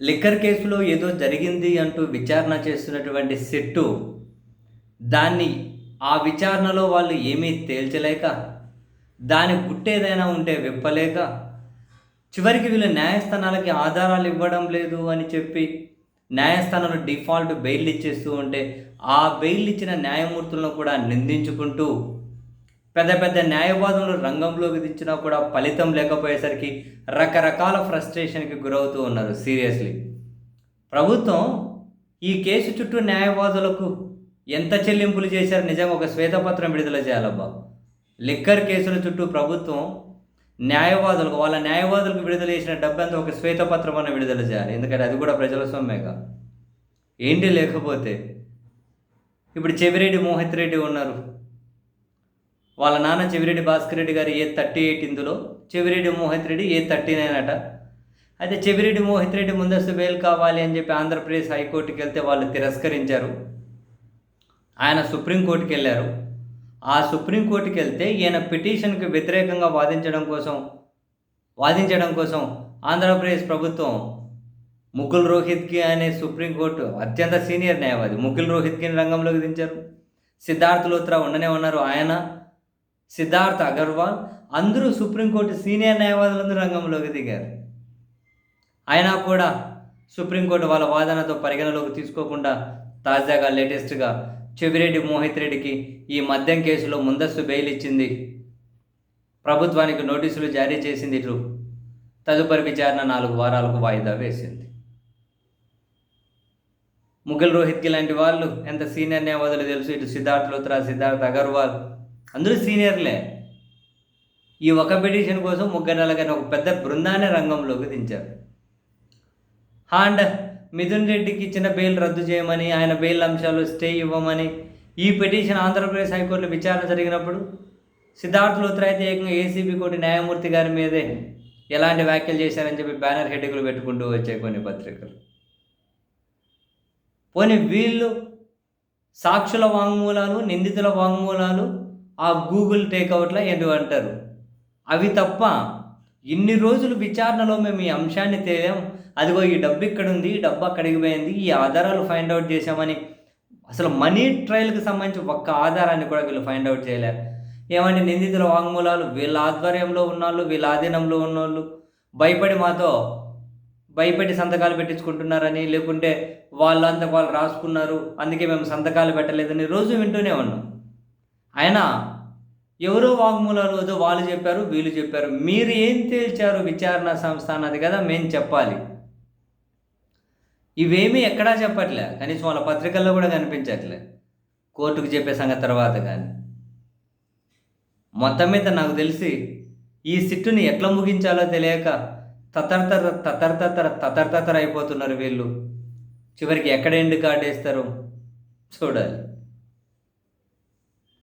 Liquor కేసులో ఏదో జరిగింది అంటూ విచారణ చేస్తున్నటువంటి సిట్టు దాన్ని ఆ విచారణలో వాళ్ళు ఏమీ తేల్చలేక దాని గుట్టేదైనా ఉంటే విప్పలేక చివరికి వీళ్ళు న్యాయస్థానాలకి ఆధారాలు ఇవ్వడం లేదు అని చెప్పి న్యాయస్థానాలు డిఫాల్ట్ బెయిల్ ఇచ్చేస్తూ ఉంటే ఆ బెయిల్ ఇచ్చిన న్యాయమూర్తులను కూడా నిందించుకుంటూ పెద్ద పెద్ద న్యాయవాదులు రంగంలోకి దించినా కూడా ఫలితం లేకపోయేసరికి రకరకాల ఫ్రస్ట్రేషన్కి గురవుతూ ఉన్నారు సీరియస్లీ. ప్రభుత్వం ఈ కేసు చుట్టూ న్యాయవాదులకు ఎంత చెల్లింపులు చేశారు? నిజంగా ఒక శ్వేతపత్రం విడుదల చేయాలబ్బా లిక్కర్ కేసుల చుట్టూ ప్రభుత్వం న్యాయవాదులకు వాళ్ళ న్యాయవాదులకు విడుదల చేసిన డబ్బంతా ఒక శ్వేతపత్రం అన్న విడుదల చేయాలి. ఎందుకంటే అది కూడా ప్రజల సొమ్మేగా. ఏంటి లేకపోతే? ఇప్పుడు చెవిరెడ్డి మోహిత్ రెడ్డి ఉన్నారు. వాళ్ళ నాన్న చెవిరెడ్డి భాస్కర్ రెడ్డి గారు ఏ థర్టీ ఎయిట్ ఇందులో? Chevireddy Mohith Reddy A thirty nine అట? అయితే చెవిరెడ్డి మోహిత్ రెడ్డి ముందస్తు బెయిల్ కావాలి అని చెప్పి ఆంధ్రప్రదేశ్ హైకోర్టుకి వెళ్తే వాళ్ళు తిరస్కరించారు. ఆయన సుప్రీంకోర్టుకి వెళ్ళారు. ఆ సుప్రీంకోర్టుకి వెళ్తే ఈయన పిటిషన్కి వ్యతిరేకంగా వాదించడం కోసం వాదించడం కోసం ఆంధ్రప్రదేశ్ ప్రభుత్వం ముకుల్ రోహిత్కి అనే సుప్రీంకోర్టు అత్యంత సీనియర్ న్యాయవాది ముకుల్ రోహిత్కి రంగంలోకి దించారు. సిద్ధార్థ్ లోత్రా ఉండనే ఉన్నారు. ఆయన సిద్ధార్థ్ అగర్వాల్ అందరూ సుప్రీంకోర్టు సీనియర్ న్యాయవాదులందరూ రంగంలోకి దిగారు. అయినా కూడా సుప్రీంకోర్టు వాళ్ళ వాదనతో పరిగణలోకి తీసుకోకుండా తాజాగా లేటెస్ట్గా చెవిరెడ్డి మోహిత్ రెడ్డికి ఈ మద్యం కేసులో ముందస్తు బెయిల్ ఇచ్చింది. ప్రభుత్వానికి నోటీసులు జారీ చేసింది ఇటు తదుపరి విచారణ నాలుగు వారాలకు వాయిదా వేసింది. ముఘల్ రోహిత్కి లాంటి వాళ్ళు ఎంత సీనియర్ న్యాయవాదులు తెలుసు? ఇటు సిద్ధార్థ్ లోత్రా సిద్ధార్థ్ అగర్వాల్ అందరూ సీనియర్లే. ఈ ఒక పిటిషన్ కోసం ముగ్గురు నలగని ఒక పెద్ద బృందాన్ని రంగంలోకి దించారు. అండ్ మిథున్ రెడ్డికి ఇచ్చిన బెయిల్ రద్దు చేయమని ఆయన బెయిల్ అంశాలు స్టే ఇవ్వమని ఈ పిటిషన్ ఆంధ్రప్రదేశ్ హైకోర్టులో విచారణ జరిగినప్పుడు సిద్ధార్థ్ లోత్రా అయితే ఏకంగా ఏసీబీ కోర్టు న్యాయమూర్తి గారి మీదే ఎలాంటి వ్యాఖ్యలు చేశారని చెప్పి బ్యానర్ హెడ్డింగ్లు పెట్టుకుంటూ వచ్చాయి కొన్ని పత్రికలు. పోనీ వీళ్ళు సాక్షుల వాంగ్మూలాలు నిందితుల వాంగ్మూలాలు ఆ గూగుల్ టేక్అవుట్లా ఏంటి అంటారు. అవి తప్ప ఇన్ని రోజులు విచారణలో మేము ఈ అంశాన్ని తేలాం. అదిగో ఈ డబ్బు ఇక్కడ ఉంది ఈ డబ్బు అక్కడికి పోయింది ఈ ఆధారాలు ఫైండ్ అవుట్ చేశామని. అసలు మనీ ట్రయల్కి సంబంధించి ఒక్క ఆధారాన్ని కూడా వీళ్ళు ఫైండ్ అవుట్ చేయలేరు ఏమంటే నిందితుల వాంగ్మూలాలు వీళ్ళ ఆధ్వర్యంలో ఉన్నోళ్ళు వీళ్ళ ఆధీనంలో ఉన్నోళ్ళు భయపడి మాతో భయపెట్టి సంతకాలు పెట్టించుకుంటున్నారని లేకుంటే వాళ్ళంతా వాళ్ళు రాసుకున్నారు అందుకే మేము సంతకాలు పెట్టలేదని రోజు వింటూనే ఉన్నాం. ఆయన ఎవరో వాగ్మూలాలు ఏదో వాళ్ళు చెప్పారు వీళ్ళు చెప్పారు. మీరు ఏం తేల్చారు విచారణ సంస్థ అన్నది కదా మేము చెప్పాలి. ఇవేమీ ఎక్కడా చెప్పట్లే. కనీసం వాళ్ళ పత్రికల్లో కూడా కనిపించట్లే. కోర్టుకు చెప్పే సంగతి తర్వాత కానీ. మొత్తం మీద నాకు తెలిసి ఈ సిట్టుని ఎట్లా ముగించాలో తెలియక తతర్తర తతర్తతర తతర్తతర అయిపోతున్నారు వీళ్ళు. చివరికి ఎక్కడ ఎండు కార్డు వేస్తారు? చూడాలి.